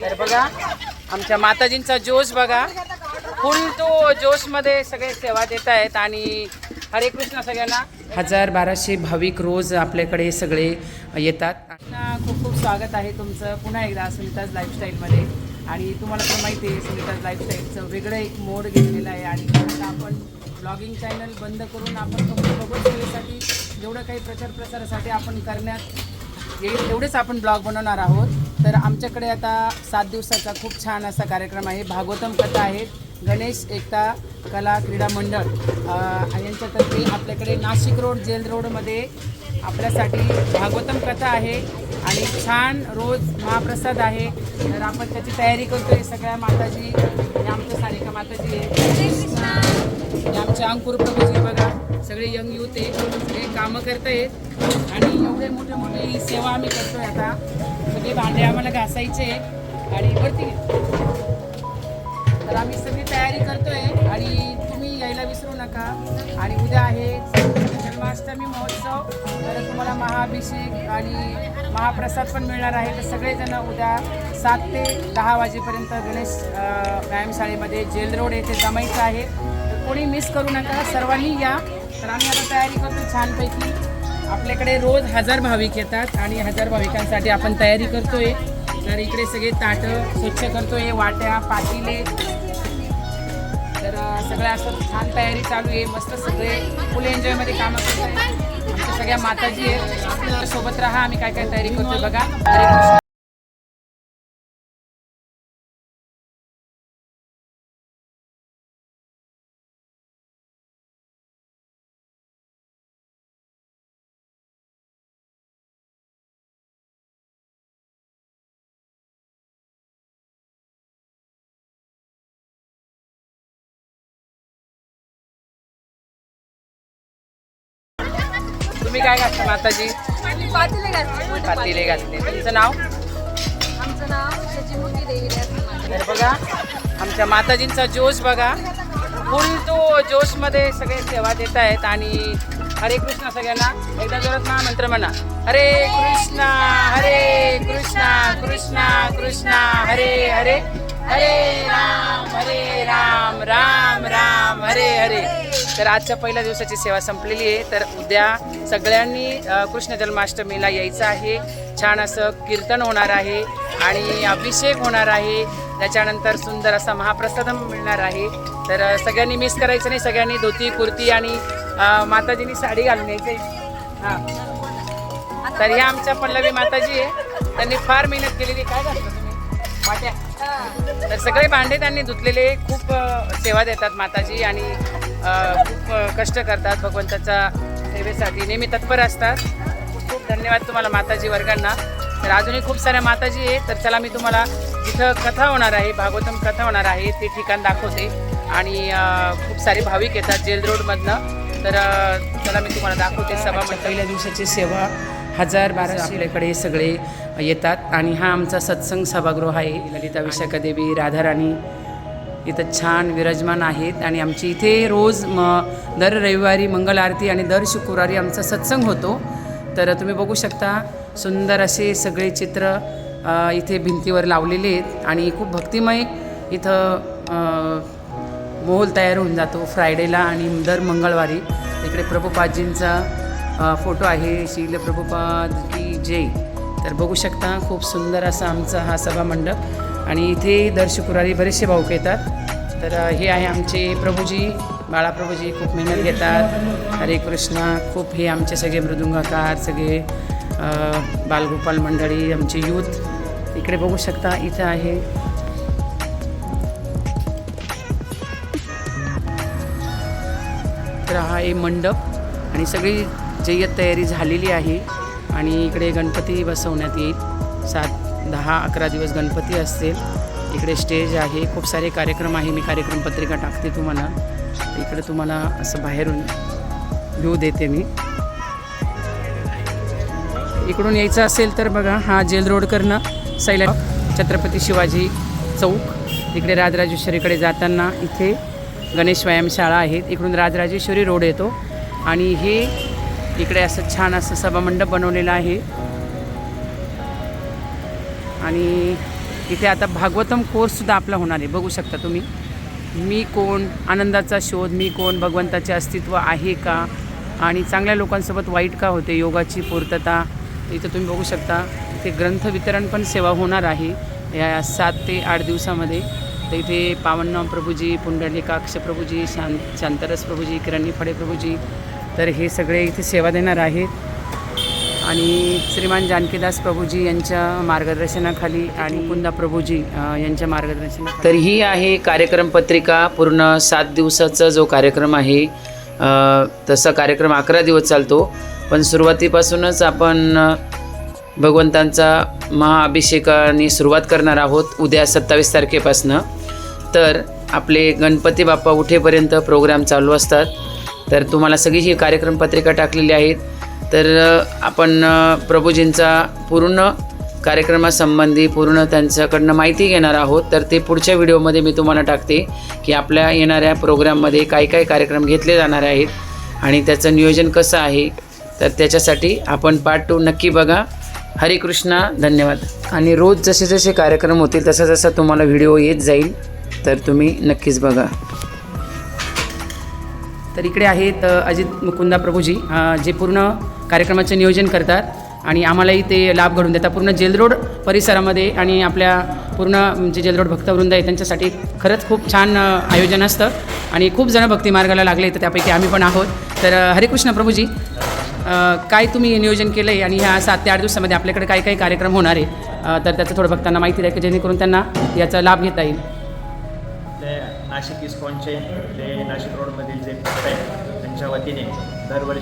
तर बघा आमच्या माताजींचा जोश बघा. फुल तो जोशमध्ये सगळे सेवा देत आहेत आणि हरे कृष्ण सगळ्यांना. हजार बाराशे भाविक रोज आपल्याकडे सगळे येतात. खूप खूप स्वागत आहे तुमचं. पुन्हा एकदा सुनीताज लाईफस्टाईलमध्ये आणि तुम्हाला तर माहिती आहे सुनीताज लाईफस्टाईलचं वेगळं एक मोड घेतलेलं आहे. आणि आपण ब्लॉगिंग चॅनल बंद करून आपण फक्त बघून सेवेसाठी जेवढं काही प्रचार प्रसारासाठी आपण करण्यात एवढेच तेवढेच आपण ब्लॉग बनवणार आहोत. तर आमच्याकडे आता सात दिवसाचा खूप छान असा कार्यक्रम आहे. भागवतम कथा आहेत गणेश एकता कला क्रीडा मंडळ. यांच्यातर्फे आपल्याकडे नाशिक रोड जेल रोडमध्ये आपल्यासाठी भागवतम कथा आहे. आणि छान रोज महाप्रसाद आहे. तर आपण त्याची तयारी करतो आहे सगळ्या माताजी आमच्या सारिका माताजी आहे आमचे अंकुर प्रभूजी बघा. सगळे यंग युथ आहे सगळे कामं करतायत. आणि एवढे मोठे मोठे ही सेवा आम्ही करतोय आता. सगळे भांडे आम्हाला घासायचे आणि वरती तर आम्ही सगळी तयारी करतोय. आणि तुम्ही यायला विसरू नका. आणि उद्या आहे जन्माष्टमी महोत्सव. तर तुम्हाला महाअभिषेक आणि महाप्रसाद पण मिळणार आहे. तर सगळेजण उद्या सात ते दहा वाजेपर्यंत गणेश व्यायामशाळेमध्ये जेल रोड येथे जमायचं आहे. कोणी मिस करू नका. सर्वांनी या. तर आम्ही आता तयारी करतो छानपैकी. आपल्याकडे रोज हजार भाविक येतात आणि हजार भाविकांसाठी आपण तयारी करतोय. तर इकडे सगळे ताटं स्वच्छ करतोय वाट्या पातीले. तर सगळ्या असं छान तयारी चालू आहे. मस्त सगळे फुल एन्जॉयमध्ये कामं करतोय आमच्या सगळ्या माताजी आहेत. सोबत राहा. आम्ही काय काय तयारी करतोय बघा. हरे कृष्ण. तुम्ही काय घातलं माताजी? पातेले घातले. पातीले. घातले. तुमचं नाव? आमचं नाव शचीमुखी देवी आहे तर बघा आमच्या माताजींचा जोश बघा. फुल तो जोशमध्ये सगळे सेवा देत आहेत आणि हरे कृष्ण सगळ्यांना एकदा जोरात महामंत्र म्हणा. हरे कृष्णा हरे कृष्णा कृष्णा कृष्णा हरे हरे. हरे राम हरे राम राम राम हरे तर आजच्या पहिल्या दिवसाची सेवा संपलेली आहे. तर उद्या सगळ्यांनी कृष्ण जन्माष्टमीला यायचं आहे. छान असं कीर्तन होणार आहे आणि अभिषेक होणार आहे. त्याच्यानंतर सुंदर असा महाप्रसाद मिळणार आहे. तर सगळ्यांनी मिस करायचं नाही. सगळ्यांनी धोती कुर्ती आणि माताजीनी माताजींनी साडी घालून यायची. हां. तर ह्या आमच्या पल्लवी माताजी आहे. त्यांनी फार मेहनत केलेली. काय झालं तुम्ही? वाट्या. तर सगळे भांडे त्यांनी धुतलेले. खूप सेवा देतात माताजी आणि खूप कष्ट करतात भगवंताच्या सेवेसाठी. नेहमी तत्पर असतात. खूप धन्यवाद तुम्हाला माताजी वर्गांना. तर अजूनही खूप साऱ्या माताजी आहे तर चला मी तुम्हाला जिथं कथा होणार आहे भागवतम कथा होणार आहे ते ठिकाण दाखवते. आणि खूप सारे भाविक येतात जेल रोडमधनं. तर चला मी तुम्हाला दाखवते सभा पहिल्या दिवसाची सेवा. हजार बारा आपल्याकडे सगळे येतात. आणि हा आमचा सत्संग सभागृह आहे. ललिता विशाखा देवी राधाराणी इथं छान विराजमान आहेत आणि आमची इथे रोज म दर रविवारी मंगल आरती आणि दर शुक्रवारी आमचा सत्संग होतो. तर तुम्ही बघू शकता सुंदर असे सगळे चित्र इथे भिंतीवर लावलेले आहेत आणि खूप भक्तिमय इथं मोहोल तयार होऊन जातो फ्रायडेला आणि दर मंगळवारी. इकडे प्रभुपादजींचा फोटो आहे शील प्रभुपाद की जय. तर बघू शकता खूप सुंदर असा आमचा हा सभा मंडप आणि इथे दर शुक्रवारी बरेचसे भाऊक येतात. तर हे आहे आमचे प्रभूजी बाळाप्रभूजी खूप मेहनत घेतात. हरे कृष्णा खूप हे आमचे सगळे मृदुंगाकार सगळे बालगोपाल मंडळी आमचे यूथ. इकडे बघू शकता इथं आहे. तर हा आहे मंडप आणि सगळी जय्यत तयारी झालेली आहे. आणि इकडे गणपती बसवण्यात येईल. सात दहा अकरा दिवस गणपती असतील. इकडे स्टेज आहे. खूप सारे कार्यक्रम आहे. मी कार्यक्रम पत्रिका टाकते तुम्हाला. इकडे तुम्हाला असं बाहेरून व्ह्यू देते मी. इकडून यायचं असेल तर बघा हा जेल रोडकडनं सैला छत्रपती शिवाजी चौक. इकडे राजराजेश्वरीकडे जाताना इथे गणेश व्यायामशाळा आहेत इकडून राजराजेश्वरी रोड येतो. आणि हे इकडे असं छान असं सभामंडप बनवलेलं आहे. आणि इथे आता भागवतम कोर्ससुद्धा आपला होणार आहे. बघू शकता तुम्ही. मी कोण आनंदाचा शोध मी कोण भगवंताचे अस्तित्व आहे का? आणि चांगल्या लोकांसोबत वाईट का होते? योगाची पूर्तता इथं तुम्ही बघू शकता. इथे ग्रंथ वितरण पण सेवा होणार आहे या सात ते आठ दिवसामध्ये. तर इथे पावननाम प्रभूजी पुंडलिकाक्ष प्रभूजी शां शांतरस प्रभूजी किरणी फडे प्रभूजी तर हे सगळे इथे सेवा देणार आहेत. आणि श्रीमान जानकीदास प्रभूजी यांच्या मार्गदर्शनाखाली आणि कुंदा प्रभूजी यांच्या मार्गदर्शन तर ही आहे कार्यक्रम पत्रिका पूर्ण सात दिवसाचा जो कार्यक्रम आहे तसा कार्यक्रम अकरा दिवस चालतो. पण सुरुवातीपासूनच आपण भगवंतांचा महाअभिषेकाने सुरुवात करणार आहोत उद्या सत्तावीस तारखेपासनं. तर आपले गणपती बाप्पा उठेपर्यंत प्रोग्राम चालू असतात. तर तुम्हाला सगळी ही कार्यक्रम पत्रिका टाकलेली आहेत. तर आपण प्रभूजींचा पूर्ण कार्यक्रमासंबंधी पूर्ण त्यांच्याकडनं माहिती घेणार आहोत. तर ते पुढच्या व्हिडिओमध्ये मी तुम्हाला टाकते की आपल्या येणाऱ्या प्रोग्राममध्ये काय काय कार्यक्रम घेतले जाणार आहेत आणि त्याचं नियोजन कसं आहे. तर त्याच्यासाठी आपण पार्ट टू नक्की बघा. हरे कृष्णा धन्यवाद. आणि रोज जसे जसे कार्यक्रम होतील तसा जसा तुम्हाला व्हिडिओ येत जाईल. तर तुम्ही नक्कीच बघा. तर इकडे आहेत अजित मुकुंदा प्रभूजी जे पूर्ण कार्यक्रमाचे नियोजन करतात आणि आम्हालाही ते लाभ घडून देतात. पूर्ण जेलरोड परिसरामध्ये आणि आपल्या पूर्ण म्हणजे जे जेलरोड भक्तवृंद आहे त्यांच्यासाठी खरंच खूप छान आयोजन असतं आणि खूप जण भक्ती मार्गाला लागले तर त्यापैकी आम्ही पण आहोत. तर अ, हरे कृष्ण प्रभूजी काय तुम्ही नियोजन केलं आहे आणि ह्या सात ते आठ दिवसामध्ये आपल्याकडे काय काय कार्यक्रम होणार आहे? तर त्याचं थोडं भक्तांना माहिती द्या की जेणेकरून त्यांना याचा लाभ घेता येईल. नाशिक इस्कॉनचे जे नाशिक रोडमधील जे भक्त आहेत त्यांच्या वतीने दरवर्षी